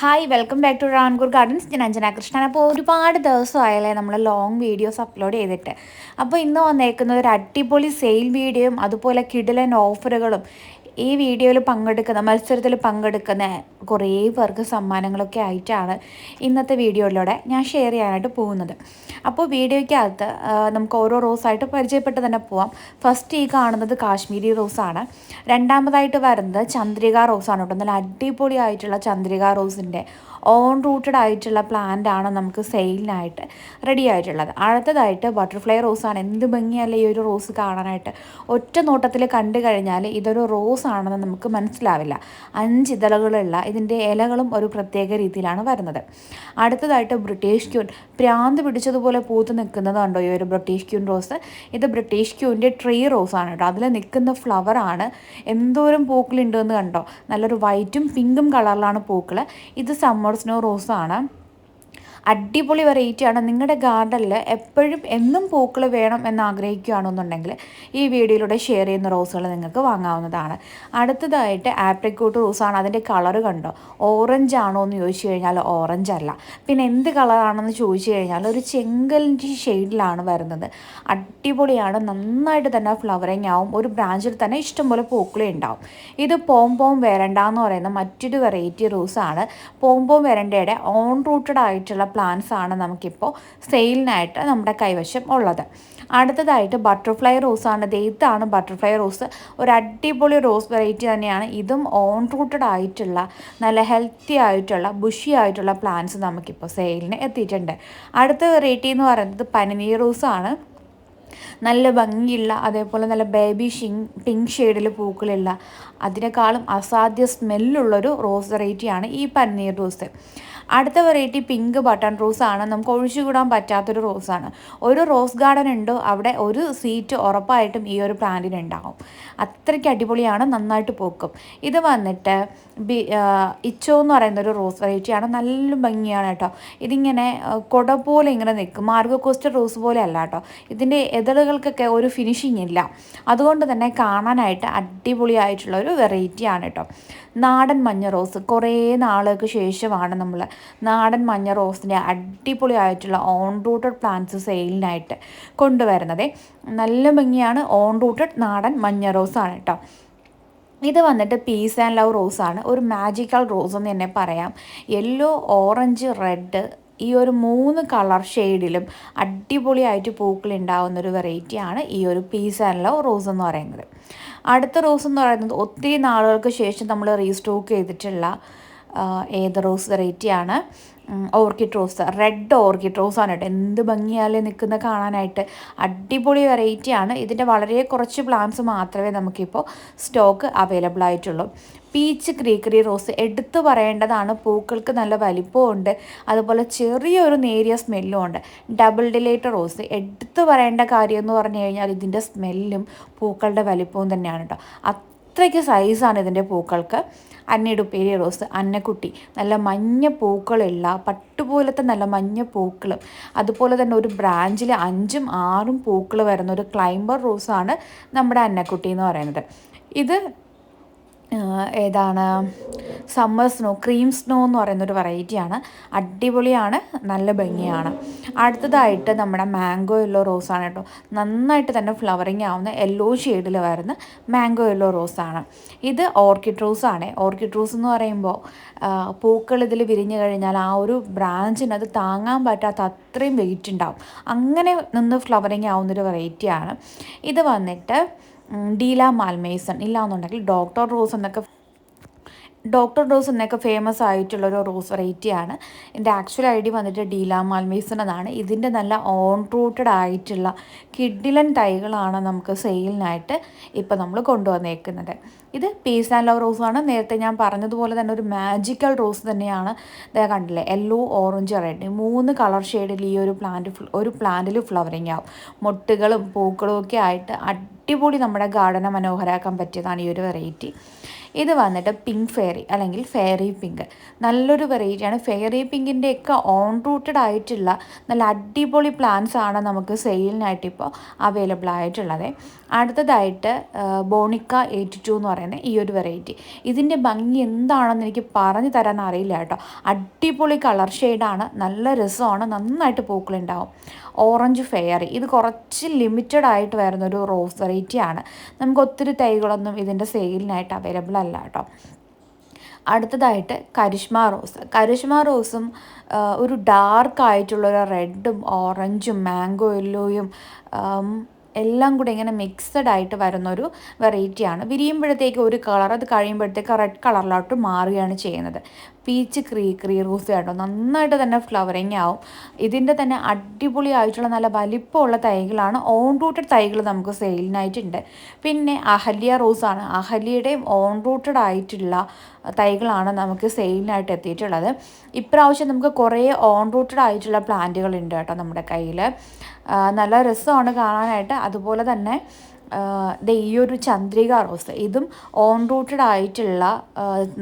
Hi welcome back to Rankur gardens ഞാൻ അഞ്ജന കൃഷ്ണൻ. അപ്പോൾ ഒരുപാട് ദിവസമായല്ലേ നമ്മൾ ലോങ് വീഡിയോസ് അപ്ലോഡ് ചെയ്തിട്ട്. അപ്പോൾ ഇന്ന് വന്നേക്കുന്ന ഒരു അടിപൊളി സെയിൽ വീഡിയോയും അതുപോലെ കിടിലൻ ഓഫറുകളും ഈ വീഡിയോയിൽ പങ്കെടുക്കുന്ന മത്സരത്തിൽ പങ്കെടുക്കുന്ന കുറേ പേർക്ക് സമ്മാനങ്ങളൊക്കെ ആയിട്ടാണ് ഇന്നത്തെ വീഡിയോയിലൂടെ ഞാൻ ഷെയർ ചെയ്യാനായിട്ട് പോകുന്നത്. അപ്പോൾ വീഡിയോയ്ക്കകത്ത് നമുക്ക് ഓരോ റോസായിട്ട് പരിചയപ്പെട്ട് തന്നെ പോവാം. ഫസ്റ്റ് ഈ കാണുന്നത് കാശ്മീരി റോസാണ്. രണ്ടാമതായിട്ട് വരുന്നത് ചന്ദ്രിക റോസാണ് കേട്ടോ. നല്ല അടിപൊളിയായിട്ടുള്ള ചന്ദ്രിക റോസിന്റെ ഓൺ റൂട്ടഡ് ആയിട്ടുള്ള പ്ലാന്റ് ആണ് നമുക്ക് സെയിലിനായിട്ട് റെഡി ആയിട്ടുള്ളത്. അടുത്തതായിട്ട് ബട്ടർഫ്ലൈ റോസാണ് എന്ത് ഭംഗിയല്ലേ ഈ ഒരു റോസ് കാണാനായിട്ട്. ഒറ്റ നോട്ടത്തിൽ കണ്ടു കഴിഞ്ഞാൽ ഇതൊരു റോസ് ആണെന്ന് നമുക്ക് മനസ്സിലാവില്ല. അഞ്ച് ഇതളകളുള്ള ഇതിന്റെ ഇലകളും ഒരു പ്രത്യേക രീതിയിലാണ് വരുന്നത്. അടുത്തതായിട്ട് ബ്രിട്ടീഷ് ക്യൂൻ. പ്രാന്ത് പിടിച്ചതുപോലെ പൂത്ത് നിൽക്കുന്നത് കണ്ടോ? ഈ ഒരു ബ്രിട്ടീഷ് ക്യൂൻ റോസ്. ഇത് ബ്രിട്ടീഷ് ക്യൂന്റെ ട്രീ റോസ് ആണ് കേട്ടോ. അതിൽ നിൽക്കുന്ന ഫ്ലവറാണ് എന്തോരം പൂക്കളുണ്ടെന്ന് കണ്ടോ? നല്ലൊരു വൈറ്റും പിങ്കും കളറിലാണ് പൂക്കൾ ഇത് സമ്മർ സ്നോ റോസാണ് അടിപൊളി വെറൈറ്റിയാണ് നിങ്ങളുടെ ഗാർഡനിൽ എപ്പോഴും എന്നും പൂക്കൾ വേണം എന്ന് ആഗ്രഹിക്കുകയാണെന്നുണ്ടെങ്കിൽ ഈ വീഡിയോയിലൂടെ ഷെയർ ചെയ്യുന്ന റോസുകൾ നിങ്ങൾക്ക് വാങ്ങാവുന്നതാണ്. അടുത്തതായിട്ട് ആപ്രിക്കോട്ട് റോസാണ് അതിന്റെ കളർ കണ്ടോ? ഓറഞ്ച് ആണോ എന്ന് ചോദിച്ചു കഴിഞ്ഞാൽ ഓറഞ്ച് അല്ല. പിന്നെ എന്ത് കളറാണെന്ന് ചോദിച്ചു കഴിഞ്ഞാൽ ഒരു ചെങ്കലിന്റെ ഷെയ്ഡിലാണ് വരുന്നത്. അടിപൊളിയാണ്. നന്നായിട്ട് തന്നെ ഫ്ലവറിങ് ആവും. ഒരു ബ്രാഞ്ചിൽ തന്നെ ഇഷ്ടംപോലെ പൂക്കളേ ഉണ്ടാവും. ഇത് പോംപോം വെരണ്ട എന്ന് പറയുന്ന മറ്റൊരു വെറൈറ്റി റോസാണ് പോം പോം വെരണ്ടയുടെ ഓൺ റൂട്ടഡ് ആയിട്ടുള്ള പ്ലാന്റ്സ് ആണ് നമുക്കിപ്പോൾ സെയിലിനായിട്ട് നമ്മുടെ കൈവശം ഉള്ളത്. അടുത്തതായിട്ട് ബട്ടർഫ്ലൈ റോസാണ് ദേ ഇതാണ് ബട്ടർഫ്ലൈ റോസ് ഒരു അടിപൊളി റോസ് വെറൈറ്റി തന്നെയാണ്. ഇതും ഓൺ റൂട്ടഡ് ആയിട്ടുള്ള നല്ല ഹെൽത്തി ആയിട്ടുള്ള ബുഷി ആയിട്ടുള്ള പ്ലാന്റ്സ് നമുക്കിപ്പോൾ സെയിലിന് എത്തിയിട്ടുണ്ട്. അടുത്ത വെറൈറ്റി എന്ന് പറയുന്നത് പനിനീർ റോസാണ് നല്ല ഭംഗിയുള്ള അതേപോലെ നല്ല ബേബി ഷിങ് പിങ്ക് ഷെയ്ഡിൽ പൂക്കളുള്ള അതിനേക്കാളും അസാധ്യ സ്മെല്ലുള്ളൊരു റോസ് വെറൈറ്റിയാണ് ഈ പന്നീർ റോസ് അടുത്ത വെറൈറ്റി പിങ്ക് ബട്ടൺ റോസ് ആണ്. നമുക്ക് ഒഴിച്ചുകൂടാൻ പറ്റാത്തൊരു റോസാണ് ഒരു റോസ് ഗാർഡൻ ഉണ്ടോ? അവിടെ ഒരു സീറ്റ് ഉറപ്പായിട്ടും ഈ ഒരു പ്ലാന്റിന് ഉണ്ടാകും അത്രയ്ക്ക് അടിപൊളിയാണ്. നന്നായിട്ട് പൂക്കും. ഇത് വന്നിട്ട് ബി ഇച്ചോ എന്ന് പറയുന്ന ഒരു റോസ് വെറൈറ്റിയാണ് നല്ല ഭംഗിയാണ് കേട്ടോ. ഇതിങ്ങനെ കൊട പോലെ ഇങ്ങനെ നിൽക്കും. മാർഗോ കോസ്റ്റർ റോസ് പോലെ അല്ല കേട്ടോ. ഇതിന്റെ എതളുകൾക്കൊക്കെ ഒരു ഫിനിഷിംഗ് ഇല്ല. അതുകൊണ്ട് തന്നെ കാണാനായിട്ട് അടിപൊളിയായിട്ടുള്ള ഒരു വെറൈറ്റിയാണ് കേട്ടോ. നാടൻ മഞ്ഞ റോസ് കുറേ നാളുകൾക്ക് ശേഷമാണ് നമ്മൾ നാടൻ മഞ്ഞ റോസിന്റെ അടിപൊളിയായിട്ടുള്ള ഓൺ റൂട്ടഡ് പ്ലാന്റ്സ് സെയിലിനായിട്ട് കൊണ്ടുവരുന്നത്. നല്ല ഭംഗിയാണ്. ഓൺ റൂട്ടഡ് നാടൻ മഞ്ഞ റോസാണ് കേട്ടോ. ഇത് വന്നിട്ട് പീസ് ആൻഡ് ലവ് റോസാണ് ഒരു മാജിക്കൽ റോസ് എന്ന് തന്നെ പറയാം. യെല്ലോ ഓറഞ്ച് റെഡ് ഈ ഒരു മൂന്ന് കളർ ഷെയ്ഡിലും അടിപൊളിയായിട്ട് പൂക്കൾ ഉണ്ടാവുന്ന ഒരു വെറൈറ്റിയാണ് ഈ ഒരു പീസ് ആൻഡ് ലവ് റോസ് എന്ന് പറയുന്നത്. അടുത്ത റോസ് എന്ന് പറയുന്നത് ഒത്തിരി നാളുകൾക്ക് ശേഷം നമ്മൾ റീസ്റ്റോക്ക് ചെയ്തിട്ടുള്ള ഏത് റോസ് വെറൈറ്റിയാണ് orchid rose red orchid rose ആണ് കേട്ടോ. എന്ത് ഭംഗിയാലേ നിൽക്കുന്ന കാണാനായിട്ട് അടിപൊളി വെറൈറ്റിയാണ് ഇതിന്റെ വളരെ കുറച്ച് പ്ലാന്റ്സ് മാത്രമേ നമുക്കിപ്പോൾ സ്റ്റോക്ക് അവൈലബിൾ ആയിട്ടുള്ളൂ. പീച്ച് ക്രീക്കറി റോസ് എടുത്തു പറയേണ്ടതാണ്. പൂക്കൾക്ക് നല്ല വലിപ്പമുണ്ട് അതുപോലെ ചെറിയൊരു നേരിയ സ്മെല്ലും ഉണ്ട്. ഡബിൾ ഡിലേറ്റ് റോസ് എടുത്തു പറയേണ്ട കാര്യം എന്ന് പറഞ്ഞു കഴിഞ്ഞാൽ ഇതിന്റെ സ്മെല്ലും പൂക്കളുടെ വലിപ്പവും തന്നെയാണ് കേട്ടോ. അത്രയ്ക്ക് സൈസാണ് ഇതിന്റെ പൂക്കൾക്ക്. അന്നയുടെ ഉപ്പേരി റോസ് അന്നക്കുട്ടി നല്ല മഞ്ഞ പൂക്കളുള്ള പട്ടുപോലത്തെ നല്ല മഞ്ഞ പൂക്കളും അതുപോലെ തന്നെ ഒരു ബ്രാഞ്ചിൽ അഞ്ചും ആറും പൂക്കൾ വരുന്ന ഒരു ക്ലൈംബർ റോസാണ് നമ്മുടെ അന്നക്കുട്ടി എന്ന് പറയുന്നത്. ഇത് ഏതാണ്? സമ്മർ സ്നോ ക്രീം സ്നോ എന്ന് പറയുന്നൊരു വെറൈറ്റിയാണ് അടിപൊളിയാണ് നല്ല ഭംഗിയാണ്. അടുത്തതായിട്ട് നമ്മുടെ മാംഗോ യെല്ലോ റോസാണ് കേട്ടോ. നന്നായിട്ട് തന്നെ ഫ്ലവറിങ് ആവുന്ന യെല്ലോ ഷെയ്ഡിൽ വരുന്ന മാംഗോ യെല്ലോ റോസാണ് ഇത് ഓർക്കിഡ് റോസാണ് ഓർക്കിഡ് റോസ് എന്ന് പറയുമ്പോൾ പൂക്കൾ ഇതിൽ വിരിഞ്ഞു കഴിഞ്ഞാൽ ആ ഒരു ബ്രാഞ്ചിന് അത് താങ്ങാൻ പറ്റാത്ത അത്രയും വെയിറ്റ് ഉണ്ടാവും അങ്ങനെ നിന്ന് ഫ്ലവറിങ് ആവുന്നൊരു വെറൈറ്റിയാണ് ഇത് വന്നിട്ട് ഡീല മാൽമേസൺ ഇല്ല എന്നുണ്ടെങ്കിൽ ഡോക്ടർ റോസ് എന്നൊക്കെ ഡോക്ടർ റോസ് എന്നൊക്കെ ഫേമസ് ആയിട്ടുള്ള ഒരു റോസ് വെറൈറ്റിയാണ് എന്റെ ആക്ച്വൽ ഐ ഡി വന്നിട്ട് ഡീല മാൽമേസൺ എന്നാണ്. ഇതിന്റെ നല്ല ഓൺ റൂട്ടഡ് ആയിട്ടുള്ള കിഡിലൻ തൈകളാണ് നമുക്ക് സെയിലിനായിട്ട് ഇപ്പോൾ നമ്മൾ കൊണ്ടുവന്നേക്കുന്നത്. ഇത് പീസ് ആൻഡ് ലവ് റോസാണ് നേരത്തെ ഞാൻ പറഞ്ഞതുപോലെ തന്നെ ഒരു മാജിക്കൽ റോസ് തന്നെയാണ്. കണ്ടില്ലേ? യെല്ലോ ഓറഞ്ച് റെഡ് മൂന്ന് കളർ ഷെയ്ഡിൽ ഈ ഒരു പ്ലാന്റ് ഒരു പ്ലാന്റിൽ ഫ്ലവറിങ് ആവും. മൊട്ടുകളും പൂക്കളും ഒക്കെ ആയിട്ട് അടിപൊളി നമ്മുടെ ഗാർഡനെ മനോഹരമാക്കാൻ പറ്റിയതാണ് ഈ ഒരു വെറൈറ്റി. ഇത് വന്നിട്ട് പിങ്ക് ഫെയറി അല്ലെങ്കിൽ ഫെയറി പിങ്ക് നല്ലൊരു വെറൈറ്റിയാണ് ഫെയറി പിങ്കിന്റെയൊക്കെ ഓൺ റൂട്ടഡ് ആയിട്ടുള്ള നല്ല അടിപൊളി പ്ലാന്റ്സ് ആണ് നമുക്ക് സെയിലിനായിട്ട് ഇപ്പോൾ അവൈലബിൾ ആയിട്ടുള്ളത്. അടുത്തതായിട്ട് ബോണിക്ക എയ്റ്റി ടു എന്ന് പറയുന്ന ഈ ഒരു വെറൈറ്റി ഇതിന്റെ ഭംഗി എന്താണെന്ന് എനിക്ക് പറഞ്ഞു തരാൻ അറിയില്ല കേട്ടോ. അടിപൊളി കളർ ഷെയ്ഡാണ് നല്ല രസമാണ്. നന്നായിട്ട് പൂക്കളുണ്ടാവും. ഓറഞ്ച് ഫെയറി ഇത് കുറച്ച് ലിമിറ്റഡ് ആയിട്ട് വരുന്നൊരു റോസ് വെറൈറ്റിയാണ് നമുക്ക് ഒത്തിരി തൈകളൊന്നും ഇതിന്റെ സെയിലിനായിട്ട് അവൈലബിൾ അല്ല കേട്ടോ. അടുത്തതായിട്ട് കരിഷ്മ റോസ്. കരിഷ്മ റോസും ഒരു ഡാർക്ക് ആയിട്ടുള്ള ഒരു റെഡും ഓറഞ്ചും മാംഗോ യെല്ലോയും എല്ലാം കൂടെ ഇങ്ങനെ മിക്സഡ് ആയിട്ട് വരുന്നൊരു വെറൈറ്റിയാണ് വിരിയുമ്പോഴത്തേക്ക് ഒരു കളർ അത് കഴിയുമ്പോഴത്തേക്ക് റെഡ് കളറിലോട്ട് മാറുകയാണ് ചെയ്യുന്നത്. പീച്ച് ക്രീ ക്രീ റോസ് കേട്ടോ നന്നായിട്ട് തന്നെ ഫ്ലവറിങ് ആവും. ഇതിന്റെ തന്നെ അടിപൊളിയായിട്ടുള്ള നല്ല വലിപ്പമുള്ള തൈകളാണ്. ഓൺ റൂട്ടഡ് തൈകൾ നമുക്ക് സെയിലിനായിട്ടുണ്ട് പിന്നെ അഹല്യ റോസാണ് അഹല്യയുടെയും ഓൺ റൂട്ടഡ് ആയിട്ടുള്ള തൈകളാണ് നമുക്ക് സെയിലിനായിട്ട് എത്തിയിട്ടുള്ളത്. ഇപ്രാവശ്യം നമുക്ക് കുറേ ഓൺ റൂട്ടഡ് ആയിട്ടുള്ള പ്ലാന്റുകൾ ഉണ്ട് കേട്ടോ നമ്മുടെ കയ്യിൽ നല്ല രസമാണ് കാണാനായിട്ട്. അതുപോലെ തന്നെ ഈ ഒരു ചന്ദ്രിക റോസ് ഇതും ഓൺ റൂട്ടഡ് ആയിട്ടുള്ള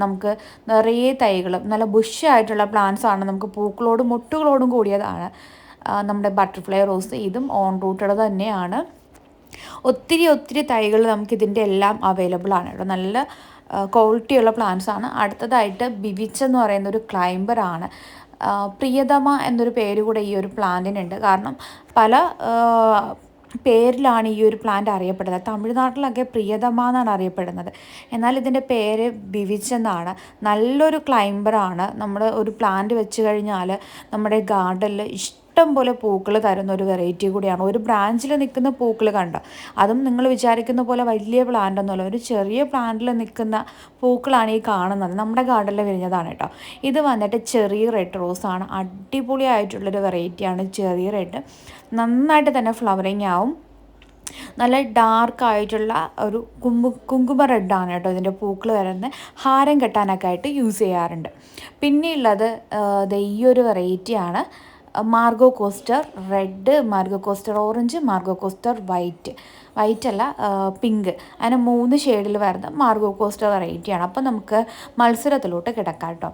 നമുക്ക് നിറയെ തൈകളും നല്ല ബുഷായിട്ടുള്ള പ്ലാന്റ്സ് ആണ്. നമുക്ക് പൂക്കളോടും മുട്ടുകളോടും കൂടിയതാണ് നമ്മുടെ ബട്ടർഫ്ലൈ റോസ് ഇതും ഓൺ റൂട്ടഡ് തന്നെയാണ്. ഒത്തിരി ഒത്തിരി തൈകൾ നമുക്ക് നമുക്കിതിന്റെ എല്ലാം അവൈലബിൾ ആണ് കേട്ടോ. നല്ല ക്വാളിറ്റിയുള്ള പ്ലാന്റ്സ് ആണ്. അടുത്തതായിട്ട് ബിവിച്ച് എന്ന് പറയുന്ന ഒരു ക്ലൈംബറാണ് പ്രിയതമ എന്നൊരു പേര് കൂടെ ഈ ഒരു പ്ലാന്റിനുണ്ട് കാരണം പല പേരിലാണ് ഈ ഒരു പ്ലാന്റ് അറിയപ്പെടുന്നത്. തമിഴ്നാട്ടിലൊക്കെ പ്രിയതമ എന്നാണ് അറിയപ്പെടുന്നത്. എന്നാൽ ഇതിന്റെ പേര് ബിവിച്ചെന്നാണ് നല്ലൊരു ക്ലൈംബറാണ് നമ്മൾ ഒരു പ്ലാന്റ് വെച്ച് കഴിഞ്ഞാൽ നമ്മുടെ ഗാർഡനിൽ ഇഷ്ടം ഇഷ്ടം പോലെ പൂക്കൾ തരുന്ന ഒരു വെറൈറ്റി കൂടിയാണ്. ഒരു ബ്രാഞ്ചിൽ നിൽക്കുന്ന പൂക്കൾ കണ്ടോ? അതും നിങ്ങൾ വിചാരിക്കുന്ന പോലെ വലിയ പ്ലാന്റ് ഒന്നുമല്ല. ഒരു ചെറിയ പ്ലാന്റിൽ നിൽക്കുന്ന പൂക്കളാണ് ഈ കാണുന്നത്. നമ്മുടെ ഗാർഡനിൽ വിരിഞ്ഞതാണ് കേട്ടോ. ഇത് വന്നിട്ട് ചെറിയ റെഡ് റോസാണ് അടിപൊളിയായിട്ടുള്ളൊരു വെറൈറ്റിയാണ് ചെറിയ റെഡ് നന്നായിട്ട് തന്നെ ഫ്ലവറിങ് ആവും. നല്ല ഡാർക്ക് ആയിട്ടുള്ള ഒരു കുമ്പു കുങ്കുമ റെഡാണ് കേട്ടോ ഇതിന്റെ പൂക്കൾ വരുന്നത്. ഹാരം കെട്ടാനൊക്കെ ആയിട്ട് യൂസ് ചെയ്യാറുണ്ട്. പിന്നെയുള്ളത് ഈ ഒരു വെറൈറ്റിയാണ് Margo Koster red Margo Koster orange Margo Koster white. White അല്ല പിങ്ക്. അങ്ങനെ മൂന്ന് ഷെയ്ഡിൽ വരുന്ന മാർഗോ കോസ്റ്റ് വെറൈറ്റിയാണ് അപ്പോൾ നമുക്ക് മത്സരത്തിലോട്ട് കിടക്കാം കേട്ടോ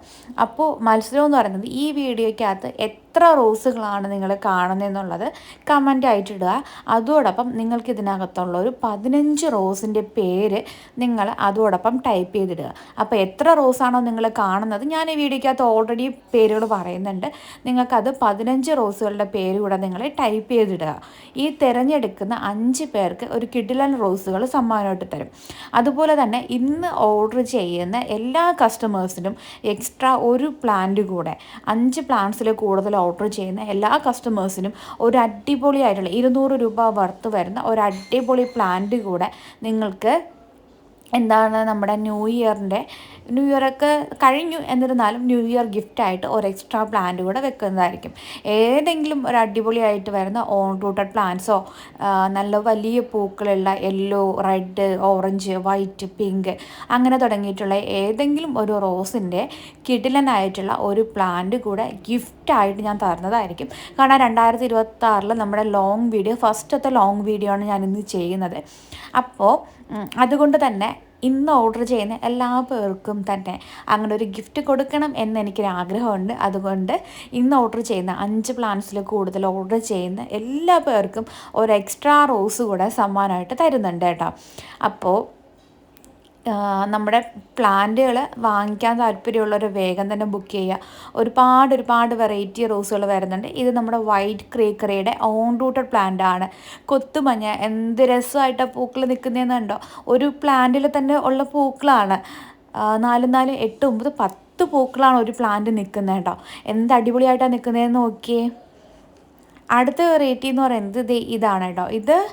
അപ്പോൾ മത്സരം എന്ന് പറയുന്നത് ഈ വീഡിയോയ്ക്കകത്ത് എത്ര റോസുകളാണ് നിങ്ങൾ കാണുന്നതെന്നുള്ളത് കമന്റ് ആയിട്ടിടുക അതോടൊപ്പം നിങ്ങൾക്ക് ഇതിനകത്തുള്ള ഒരു പതിനഞ്ച് റോസിന്റെ പേര് നിങ്ങൾ അതോടൊപ്പം ടൈപ്പ് ചെയ്തിടുക. അപ്പോൾ എത്ര റോസാണോ നിങ്ങൾ കാണുന്നത് ഞാൻ ഈ വീഡിയോയ്ക്കകത്ത് ഓൾറെഡി പേരുകൾ പറയുന്നുണ്ട്. നിങ്ങൾക്കത് പതിനഞ്ച് റോസുകളുടെ പേര് കൂടെ നിങ്ങൾ ടൈപ്പ് ചെയ്തിടുക. ഈ തിരഞ്ഞെടുക്കുന്ന അഞ്ച് പേർക്ക് ഒരു കിഡിലൻ റോസുകൾ സമ്മാനമായിട്ട് തരും. അതുപോലെ തന്നെ ഇന്ന് ഓർഡർ ചെയ്യുന്ന എല്ലാ കസ്റ്റമേഴ്സിനും എക്സ്ട്രാ ഒരു പ്ലാന്റ് കൂടെ അഞ്ച് പ്ലാന്റ്സിൽ കൂടുതൽ ഓർഡർ ചെയ്യുന്ന എല്ലാ കസ്റ്റമേഴ്സിനും ഒരു അടിപൊളിയായിട്ടുള്ള ഇരുന്നൂറ് രൂപ വർത്ത് വരുന്ന ഒരു അടിപൊളി പ്ലാന്റ് കൂടെ നിങ്ങൾക്ക് എന്താണ് നമ്മുടെ ന്യൂ ഇയറിന്റെ ന്യൂ ഇയറൊക്കെ കഴിഞ്ഞു എന്നിരുന്നാലും ന്യൂ ഇയർ ഗിഫ്റ്റായിട്ട് ഒരു എക്സ്ട്രാ പ്ലാന്റ് കൂടെ വെക്കുന്നതായിരിക്കും. ഏതെങ്കിലും ഒരു അടിപൊളിയായിട്ട് വരുന്ന ഓൺ റൂട്ടഡ് പ്ലാന്റ്സോ നല്ല വലിയ പൂക്കളുള്ള yellow red orange white pink അങ്ങനെ തുടങ്ങിയിട്ടുള്ള ഏതെങ്കിലും ഒരു റോസിന്റെ കിടിലനായിട്ടുള്ള ഒരു പ്ലാന്റ് കൂടെ ഗിഫ്റ്റായിട്ട് ഞാൻ തരുന്നതായിരിക്കും. കാരണം രണ്ടായിരത്തി ഇരുപത്തി നമ്മുടെ ലോങ് വീഡിയോ ഫസ്റ്റത്തെ ലോങ് വീഡിയോ ആണ് ഞാനിന്ന് ചെയ്യുന്നത്. അപ്പോൾ അതുകൊണ്ട് തന്നെ ഇന്ന് ഓർഡർ ചെയ്യുന്ന എല്ലാ പേർക്കും തന്നെ അങ്ങനെ ഒരു ഗിഫ്റ്റ് കൊടുക്കണം എന്ന് എനിക്കൊരു അതുകൊണ്ട് ഇന്ന് ഓർഡർ ചെയ്യുന്ന അഞ്ച് പ്ലാൻസിൽ കൂടുതൽ ഓർഡർ ചെയ്യുന്ന എല്ലാ പേർക്കും ഒരു എക്സ്ട്രാ റോസ് കൂടെ സമ്മാനമായിട്ട് തരുന്നുണ്ട് കേട്ടോ. അപ്പോൾ നമ്മുടെ പ്ലാന്റുകൾ വാങ്ങിക്കാൻ താല്പര്യമുള്ളവർ വേഗം തന്നെ ബുക്ക് ചെയ്യുക. ഒരുപാട് ഒരുപാട് വെറൈറ്റി റോസുകൾ വരുന്നുണ്ട്. ഇത് നമ്മുടെ വൈറ്റ് ക്രീക്കറിയുടെ ഓൺ റൂട്ടഡ് പ്ലാന്റ് ആണ്. കൊത്തുമഞ്ഞ എന്ത് രസമായിട്ട് പൂക്കൾ നിൽക്കുന്നതെന്ന് കണ്ടോ? ഒരു പ്ലാന്റിൽ തന്നെ ഉള്ള പൂക്കളാണ്. നാല് നാല് എട്ട് ഒമ്പത് പത്ത് പൂക്കളാണ് ഒരു പ്ലാന്റ് നിൽക്കുന്നത് കേട്ടോ. എന്ത് അടിപൊളിയായിട്ടാണ് നിൽക്കുന്നതെന്ന് നോക്കിയേ. അടുത്ത വെറൈറ്റി എന്ന് പറയുന്നത് ഇത് ഇതാണ് കേട്ടോ. ഇത്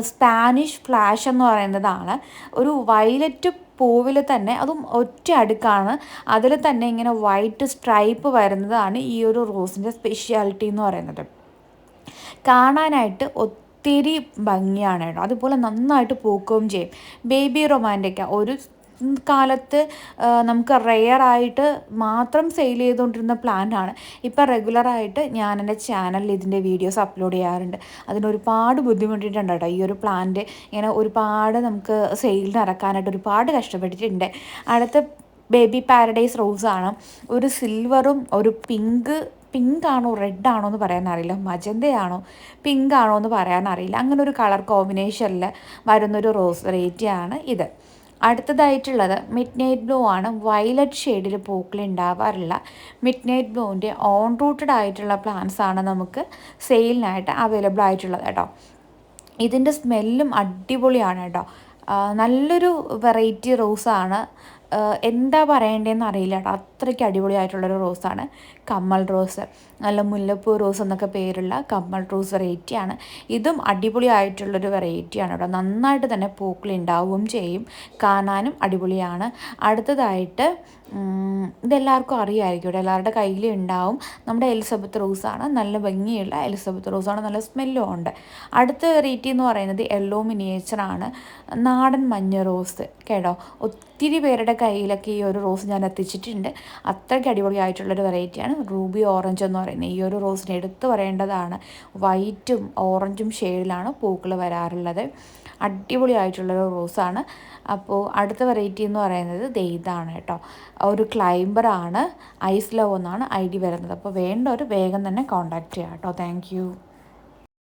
സ്പാനിഷ് ഫ്ലാഷ് എന്ന് പറയുന്നതാണ്. ഒരു വയലറ്റ് പൂവിൽ തന്നെ അതും ഒറ്റ അടുക്കാണ്. അതിൽ തന്നെ ഇങ്ങനെ വൈറ്റ് സ്ട്രൈപ്പ് വരുന്നതാണ് ഈ ഒരു റോസിന്റെ സ്പെഷ്യാലിറ്റി എന്ന് പറയുന്നത്. കാണാനായിട്ട് ഒത്തിരി ഭംഗിയാണ് കേട്ടോ. അതുപോലെ നന്നായിട്ട് പൂക്കുകയും ചെയ്യും. ബേബി റൊമാന്റിക്ക ഒരു കാലത്ത് നമുക്ക് റെയറായിട്ട് മാത്രം സെയിൽ ചെയ്തുകൊണ്ടിരുന്ന പ്ലാന്റാണ് ഇപ്പം റെഗുലറായിട്ട് ഞാൻ എന്റെ ചാനലിൽ ഇതിന്റെ വീഡിയോസ് അപ്ലോഡ് ചെയ്യാറുണ്ട്. അതിനൊരുപാട് ബുദ്ധിമുട്ടിയിട്ടുണ്ട് കേട്ടോ. ഈ ഒരു പ്ലാന്റ് ഇങ്ങനെ ഒരുപാട് നമുക്ക് സെയിലിന് ഇറക്കാനായിട്ട് ഒരുപാട് കഷ്ടപ്പെട്ടിട്ടുണ്ട്. അടുത്ത ബേബി പാരഡൈസ് റോസാണ് ഒരു സിൽവറും ഒരു പിങ്ക് പിങ്ക് ആണോ റെഡ് ആണോ എന്ന് പറയാൻ അറിയില്ല. മജന്തയാണോ പിങ്ക് ആണോ എന്ന് പറയാൻ അറിയില്ല. അങ്ങനെ ഒരു കളർ കോമ്പിനേഷനിൽ വരുന്നൊരു റോസ് വെറൈറ്റിയാണ് ഇത്. അടുത്തതായിട്ടുള്ളത് മിഡ് നൈറ്റ് ബ്ലൂ ആണ് വയലറ്റ് ഷെയ്ഡിൽ പൂക്കൾ ഉണ്ടാവാറില്ല മിഡ് നൈറ്റ് ബ്ലൂവിന്റെ ഓൺ റൂട്ടഡ് ആയിട്ടുള്ള പ്ലാന്റ്സ് ആണ് നമുക്ക് സെയിലിനായിട്ട് അവൈലബിൾ ആയിട്ടുള്ളത് കേട്ടോ ഇതിന്റെ സ്മെല്ലും അടിപൊളിയാണ് കേട്ടോ നല്ലൊരു വെറൈറ്റി റോസാണ് എന്താ പറയേണ്ടതെന്ന് അറിയില്ല കേട്ടോ അത്രയ്ക്ക് അടിപൊളിയായിട്ടുള്ളൊരു റോസാണ് കമ്മൽ റോസ് നല്ല മുല്ലപ്പൂ റോസ് എന്നൊക്കെ പേരുള്ള കമ്മൽ റോസ് വെറൈറ്റിയാണ് ഇതും അടിപൊളിയായിട്ടുള്ളൊരു വെറൈറ്റിയാണ് കേട്ടോ. നന്നായിട്ട് തന്നെ പൂക്കൾ ഉണ്ടാവുകയും ചെയ്യും. കാണാനും അടിപൊളിയാണ്. അടുത്തതായിട്ട് ഇതെല്ലാവർക്കും അറിയായിരിക്കും ഇവിടെ എല്ലാവരുടെ കയ്യിലും ഉണ്ടാവും നമ്മുടെ എലിസബത്ത് റോസാണ് നല്ല ഭംഗിയുള്ള എലിസബത്ത് റോസാണ് നല്ല സ്മെല്ലും ഉണ്ട്. അടുത്ത വെറൈറ്റി എന്ന് പറയുന്നത് യെല്ലോ മിനിയേച്ചറാണ് നാടൻ മഞ്ഞ റോസ് കേട്ടോ. ഒത്തിരി പേരുടെ കയ്യിലൊക്കെ ഈ ഒരു റോസ് ഞാൻ എത്തിച്ചിട്ടുണ്ട്. അത്രയ്ക്ക് അടിപൊളിയായിട്ടുള്ളൊരു വെറൈറ്റിയാണ് റൂബി ഓറഞ്ച് എന്ന് പറയുന്നത് ഈ ഒരു റോസിന് എടുത്തു പറയേണ്ടതാണ്. വൈറ്റും ഓറഞ്ചും ഷെയ്ഡിലാണ് പൂക്കൾ വരാറുള്ളത്. അടിപൊളിയായിട്ടുള്ളൊരു റോസാണ്. അപ്പോൾ അടുത്ത വെറൈറ്റി എന്ന് പറയുന്നത് ദെയ്താണ് കേട്ടോ. ഒരു ക്ലൈംബറാണ് ഐസ് ലവ് എന്നാണ് ഐ ഡി വരുന്നത്. അപ്പോൾ വേണ്ട ഒരു വേഗം തന്നെ കോൺടാക്റ്റ് ചെയ്യാം കേട്ടോ. താങ്ക്